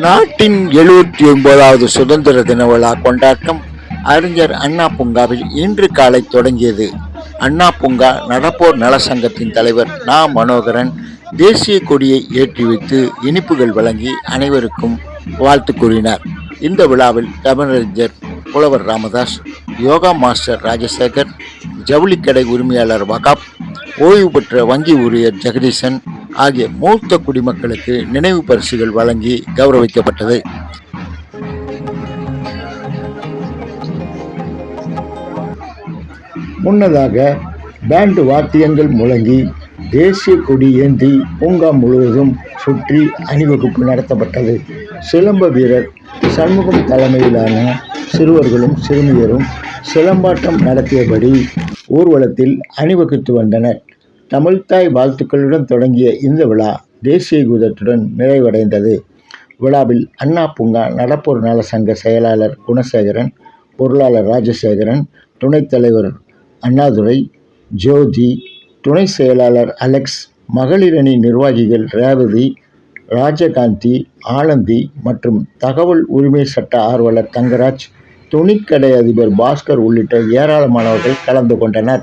நாட்டின் எழுபத்தி ஒன்பதாவது சுதந்திர தின விழா கொண்டாட்டம் அறிஞர் அண்ணா பூங்காவில் இன்று காலை தொடங்கியது. அண்ணா பூங்கா நடப்போர் நலசங்கத்தின் தலைவர் நா. மனோகரன் தேசிய கொடியை ஏற்றி வைத்து இனிப்புகள் வழங்கி அனைவருக்கும் வாழ்த்து கூறினார் இந்த விழாவில் தமிழறிஞர் புலவர் ராமதாஸ் யோகா மாஸ்டர் ராஜசேகர் ஜவுளிக்கடை உரிமையாளர் வகாப் ஓய்வு பெற்ற வங்கி ஊழியர் ஜெகதீசன் ஆகிய மூத்த குடிமக்களுக்கு நினைவு பரிசுகள் வழங்கி கௌரவிக்கப்பட்டது. முன்னதாக பேண்டு வாத்தியங்கள் முழங்கி தேசிய கொடி ஏந்தி பூங்கா முழுவதும் சுற்றி அணிவகுப்பு நடத்தப்பட்டது. சிலம்ப வீரர் சண்முகம் தலைமையிலான சிறுவர்களும் சிறுமியரும் சிலம்பாட்டம் நடத்தியபடி ஊர்வலத்தில் அணிவகுத்து வந்தனர். தமிழ்தாய் வாழ்த்துக்களுடன் தொடங்கிய இந்த விழா தேசிய கீதத்துடன் நிறைவடைந்தது. விழாவில் அண்ணா பூங்கா நடப்பூர் நல சங்க செயலாளர் குணசேகரன் பொருளாளர் ராஜசேகரன் துணைத் தலைவர் அண்ணாதுரை ஜோதி துணை செயலாளர் அலெக்ஸ் மகளிரணி நிர்வாகிகள் ரேவதி ராஜகாந்தி ஆனந்தி மற்றும் தகவல் உரிமை சட்ட ஆர்வலர் தங்கராஜ் துணிக்கடை அதிபர் பாஸ்கர் உள்ளிட்ட ஏராளமானவர்கள் கலந்து கொண்டனர்.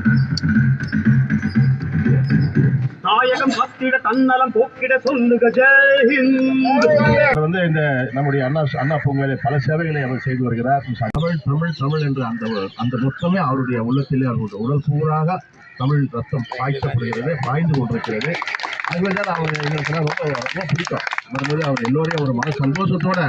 தாயகம் பத்திட தன்னலம் போக்கிட சொல்லுக வந்து இந்த நம்முடைய அண்ணா அண்ணா பொங்கலை பல சேவைகளை அவர் செய்து வருகிறார். தமிழ் தமிழ் தமிழ் என்று அந்த அந்த மொத்தமே அவருடைய உள்ளத்திலே அவருடைய உடல் பூராக தமிழ் ரத்தம் பாய்ச்சப்படுகிறது பாய்ந்து கொண்டிருக்கிறது. அதுதான் அவர் எங்களுக்கு ரொம்ப ரொம்ப பிடிக்கும். வரும்போது அவர் எல்லோரையும் ஒரு மன சந்தோஷத்தோட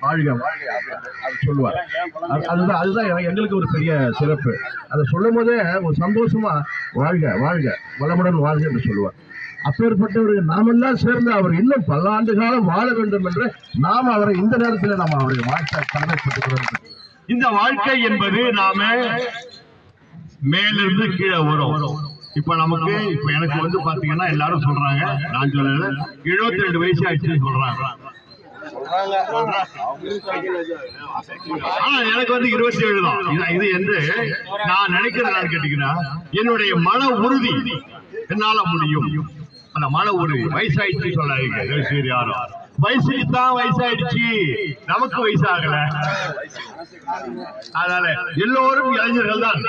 வாழ்க வாழ்க அப்படின்னு அவர் சொல்லுவார். அது- அதுதான் அதுதான் எங்களுக்கு ஒரு பெரிய சிறப்பு. அதை சொல்லும் போதே ஒரு சந்தோஷமா வாழ்க வாழ்க வளமுடன் வாழ்க என்று சொல்லுவார். அப்பேற்பட்டவர்கள் நாமெல்லாம் சேர்ந்து அவர் இன்னும் பல ஆண்டு காலம் வாழ வேண்டும் என்று நாம் அவரை இந்த நேரத்தில் நாம் அவருடைய வாழ்க்கை கடமைப்பட்டுக்கிறோம். இந்த வாழ்க்கை என்பது நாம மேலிருந்து கீழே வரும். இப்ப நமக்கு இப்ப எனக்கு வந்து பாத்தீங்கன்னா எல்லாரும் சொல்றாங்க நான் சொல்லல எழுபத்தி ரெண்டு வயசு ஆயிடுச்சுன்னு சொல்றாங்க. ஆனா எனக்கு வந்து இருபத்தி ஏழு தான். இது- இது என்று நான் நினைக்கிறது கேட்டீங்கன்னா என்னுடைய மன உறுதி என்னால முடியும். அந்த மன உறுதி வயசாயிடுச்சு சொல்லாதீங்க. யாரும். வயசுக்கு தான் வயசாயிடுச்சு. நமக்கு வயசாகல. அதனால எல்லோரும் இளைஞர்கள் தான்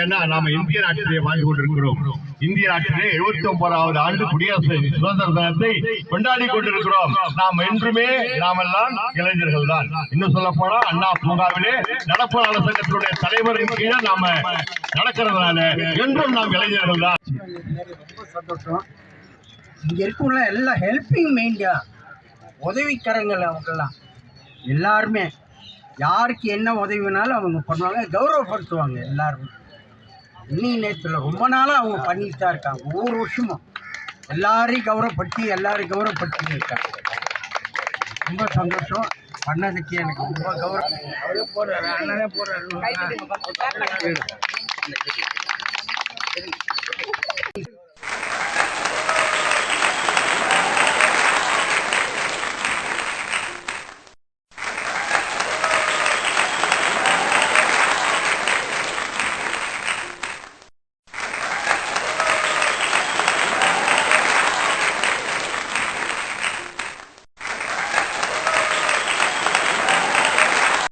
ஏன்னா நாம இந்திய நாட்டிலே வாங்கி கொண்டிருக்கிறோம். இந்திய நாட்டிலே எழுபத்தி ஒன்பதாவது ஆண்டு குடியரசு சுதந்திர தினத்தை கொண்டாடி கொண்டிருக்கிறோம். நாம் என்றுமே நாமெல்லாம் இளைஞர்கள் தான் இன்னும் சொல்ல போனா அண்ணா பூங்காவிலே நடப்பு நல சங்கத்தினுடைய தலைவரின் கீழே நாம நடக்கிறதுனால என்றும் நாம் இளைஞர்கள் தான் இங்க சந்தோஷம் எல்லாம் ஹெல்பிங் மைண்டா உதவிக்கரங்கள் அவங்கெல்லாம். எல்லாருமே. யாருக்கு என்ன உதவி வேணாலும் அவங்க பண்ணுவாங்க கௌரவப்படுத்துவாங்க எல்லாருமே. இன்னி நேரத்தில் ரொம்ப நாளாக அவங்க பண்ணிட்டு தான் இருக்காங்க. ஒவ்வொரு வருஷமும். எல்லாரையும் கௌரவப்படுத்தி எல்லாரையும் கௌரவப்படுத்திட்டு இருக்காங்க. ரொம்ப சந்தோஷம். பண்ணதுக்கு எனக்கு ரொம்ப கௌரவம். அவரே போடுறாரு அண்ணனே போடுறாரு.